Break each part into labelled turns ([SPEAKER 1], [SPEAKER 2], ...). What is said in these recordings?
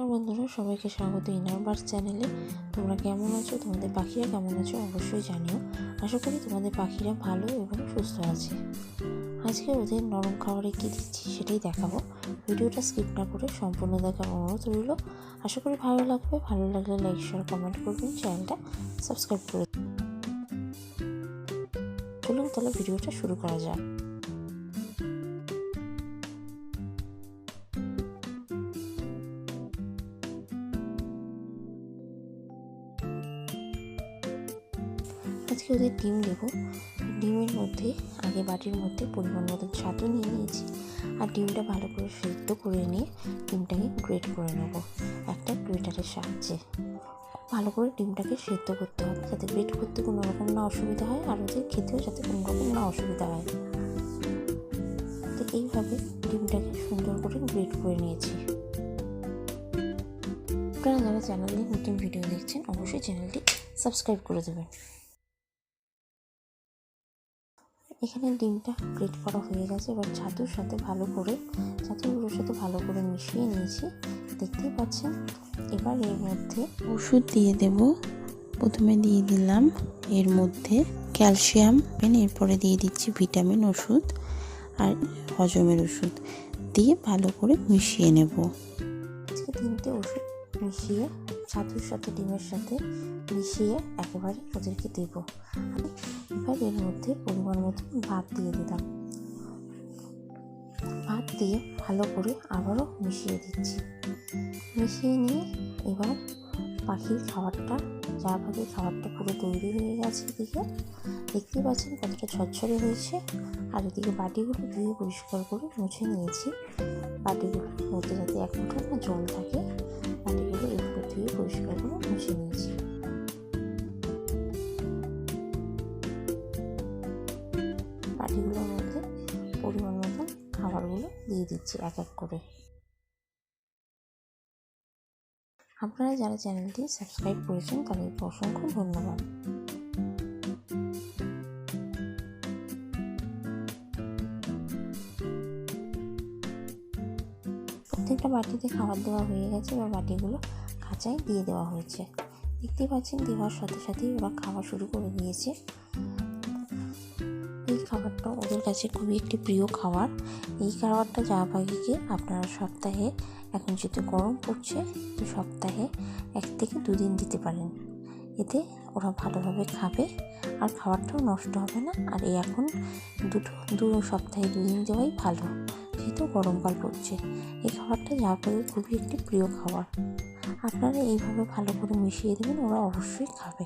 [SPEAKER 1] নমস্কার বন্ধুরা, সবাইকে স্বাগত ইনার বার্স চ্যানেলে। তোমরা কেমন আছো? তোমাদের পাখিরা কেমন আছো? অবশ্যই জানিও। আশা করি তোমাদের পাখিরা ভালো এবং সুস্থ আছে। আজকে ওদের নরম খাবারে কী দিচ্ছি সেটাই দেখাবো। ভিডিওটা স্কিপ না করে সম্পূর্ণ দেখার অনুরোধ রইল। আশা করি ভালো লাগবে। ভালো লাগলে লাইক শেয়ার কমেন্ট করবেন। চ্যানেলটা সাবস্ক্রাইব করে চলুন তাহলে ভিডিওটা শুরু করা যাক। আজকে ওদের ডিম দেবো। ডিমের মধ্যে, আগে বাটির মধ্যে পরিমাণ মতো ছাতু নিয়ে নিয়েছি। আর ডিমটা ভালো করে সেদ্ধ করে নিয়ে ডিমটাকে গ্রেট করে নেব একটা গ্রেটারের সাহায্যে। ভালো করে ডিমটাকে সেদ্ধ করতে হবে যাতে গ্রেট করতে কোনো রকম না অসুবিধা হয় আর ওদের খেতেও যাতে কোনো রকম না অসুবিধা হয়। তো এইভাবে ডিমটাকে সুন্দর করে গ্রেট করে নিয়েছি। আপনারা যারা চ্যানেলে নতুন ভিডিও দেখছেন, অবশ্যই চ্যানেলটি সাবস্ক্রাইব করে দেবেন। এখানে ডিমটা গ্রেট করা হয়ে গেছে। এবার ছাতুর সাথে ভালো করে, ছাতুগুলোর সাথে ভালো করে মিশিয়ে নিয়েছি। দেখতেই পাচ্ছেন, এবার এর মধ্যে
[SPEAKER 2] ওষুধ দিয়ে দেব। প্রথমে দিয়ে দিলাম এর মধ্যে ক্যালসিয়াম এরপরে দিয়ে দিচ্ছি ভিটামিন ওষুধ আর হজমের ওষুধ দিয়ে ভালো করে মিশিয়ে নেব।
[SPEAKER 1] আজকে তিনটে ওষুধ মিশিয়ে ছাতুর সাথে, ডিমের সাথে মিশিয়ে একেবারে ওদেরকে দেব। এবার এর মধ্যে পরিমাণ মতো ভাত দিয়ে দিলাম। ভাত দিয়ে ভালো করে আবারও মিশিয়ে দিচ্ছি। মিশিয়ে নিয়ে এবার পাখির খাবারটা, যা পাখির খাবারটা পুরো তৈরি হয়ে গেছে এদিকে দেখতেই পাচ্ছেন কতটা ঝরঝরে হয়েছে। আর এদিকে বাটিগুলো ধুয়ে পরিষ্কার করে মুছে নিয়েছি। বাটিগুলোর মধ্যে যাতে এক না জল থাকে, বাটিগুলো দিয়ে দিচ্ছি এক এক করে। আপনারা যারা চ্যানেলটি সাবস্ক্রাইব করেছেন, তাদেরকে অসংখ্য ধন্যবাদ। প্রত্যেকটা বাটিতে খাবার দেওয়া হয়ে গেছে এবার বাটিগুলো খাঁচায় দিয়ে দেওয়া হয়েছে। দেখতে পাচ্ছেন, দেওয়ার সাথে সাথেই ওরা খাওয়া শুরু করে দিয়েছে। এই খাবারটা ওদের কাছে খুবই একটি প্রিয় খাবার। এই খাবারটা যা পাখিকে আপনারা সপ্তাহে এখন যেহেতু গরম পড়ছে, তো সপ্তাহে এক থেকে দুদিন দিতে পারেন। এতে ওরা ভালোভাবে খাবে আর খাবারটাও নষ্ট হবে না। আর এই এখন দুটো, দু সপ্তাহে দুদিন দেওয়াই ভালো, যেহেতু গরমকাল পড়ছে। এই খাবারটা যা পাখি খুবই একটি প্রিয় খাবার। আপনারা এইভাবে ভালো করে মিশিয়ে দেবেন, ওরা অবশ্যই খাবে।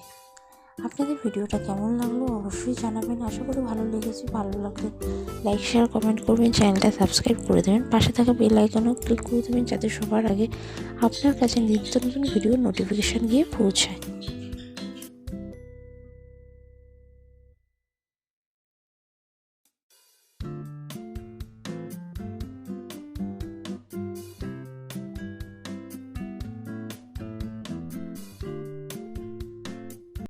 [SPEAKER 1] আপনাদের ভিডিওটা কেমন লাগল অবশ্যই জানাবেন। আশা করি ভালো লেগেছে, ভালো লাগলে লাইক শেয়ার কমেন্ট করবেন। চ্যানেলটা সাবস্ক্রাইব করে দেবেন। পাশে থাকা বেল আইকনও ক্লিক করে দেবেন যাতে সবার আগে আপনার কাছে নিত্য নতুন ভিডিও নোটিফিকেশান গিয়ে পৌঁছায়।